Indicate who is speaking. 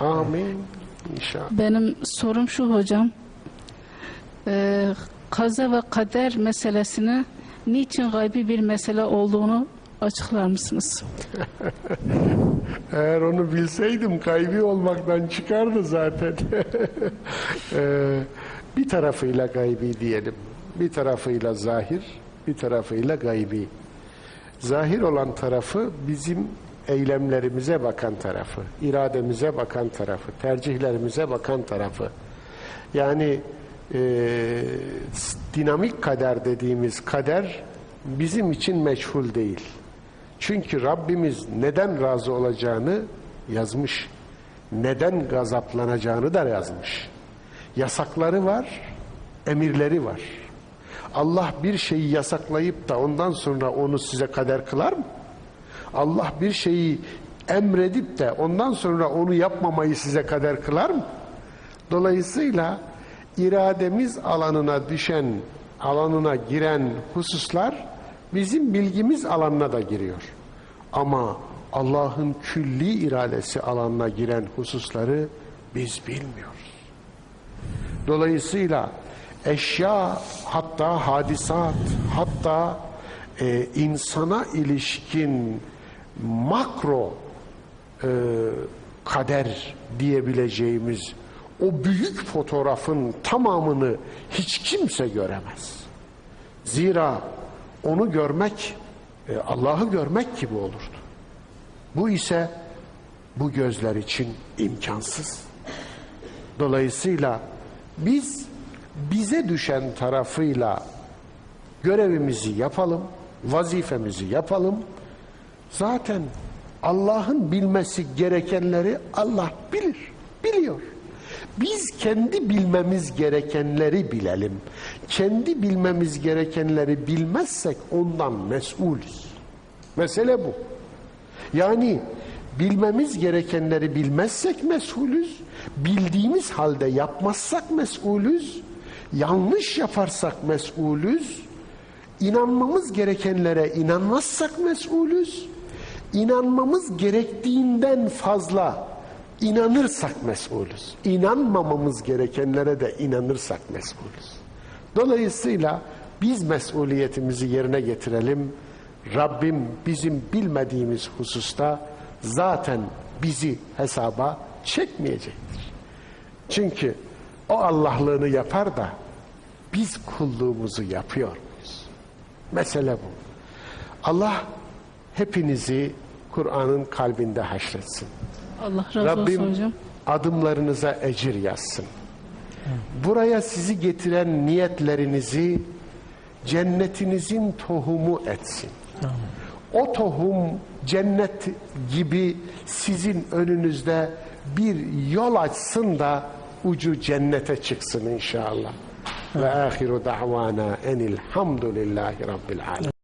Speaker 1: Amin. İnşallah.
Speaker 2: Benim sorum şu hocam. Ee, kaza ve kader meselesini niçin gaybi bir mesele olduğunu açıklar mısınız?
Speaker 1: Eğer onu bilseydim kaybı olmaktan çıkardı zaten. Ee, bir tarafıyla gaybi diyelim. Bir tarafıyla zahir, bir tarafıyla gaybi. Zahir olan tarafı bizim eylemlerimize bakan tarafı, irademize bakan tarafı, tercihlerimize bakan tarafı. Yani e, dinamik kader dediğimiz kader bizim için meçhul değil. Çünkü Rabbimiz neden razı olacağını yazmış. Neden gazaplanacağını da yazmış. Yasakları var, emirleri var. Allah bir şeyi yasaklayıp da ondan sonra onu size kader kılar mı? Allah bir şeyi emredip de ondan sonra onu yapmamayı size kader kılar mı? Dolayısıyla irademiz alanına düşen, alanına giren hususlar bizim bilgimiz alanına da giriyor. Ama Allah'ın külli iradesi alanına giren hususları biz bilmiyoruz. Dolayısıyla eşya hatta hadisat hatta e, insana ilişkin makro e, kader diyebileceğimiz o büyük fotoğrafın tamamını hiç kimse göremez. Zira onu görmek e, Allah'ı görmek gibi olurdu. Bu ise bu gözler için imkansız. Dolayısıyla biz bize düşen tarafıyla görevimizi yapalım, vazifemizi yapalım. Zaten Allah'ın bilmesi gerekenleri Allah bilir, biliyor. Biz kendi bilmemiz gerekenleri bilelim. Kendi bilmemiz gerekenleri bilmezsek ondan mesulüz. Mesele bu. Yani bilmemiz gerekenleri bilmezsek mesulüz. Bildiğimiz halde yapmazsak mesulüz. Yanlış yaparsak mesulüz. İnanmamız gerekenlere inanmazsak mesulüz. İnanmamız gerektiğinden fazla inanırsak mesulüz. İnanmamamız gerekenlere de inanırsak mesulüz. Dolayısıyla biz mesuliyetimizi yerine getirelim. Rabbim bizim bilmediğimiz hususta zaten bizi hesaba çekmeyecektir. Çünkü o Allah'lığını yapar da biz kulluğumuzu yapıyor muyuz? Mesele bu. Allah hepinizi Kur'an'ın kalbinde haşretsin.
Speaker 2: Allah razı
Speaker 1: Rabbim
Speaker 2: olsun hocam.
Speaker 1: adımlarınıza ecir yazsın. Buraya sizi getiren niyetlerinizi cennetinizin tohumu etsin. O tohum cennet gibi sizin önünüzde bir yol açsın da ucu cennete çıksın inşallah. Ve ahiru da'vana enil hamdülillahi rabbil alemin.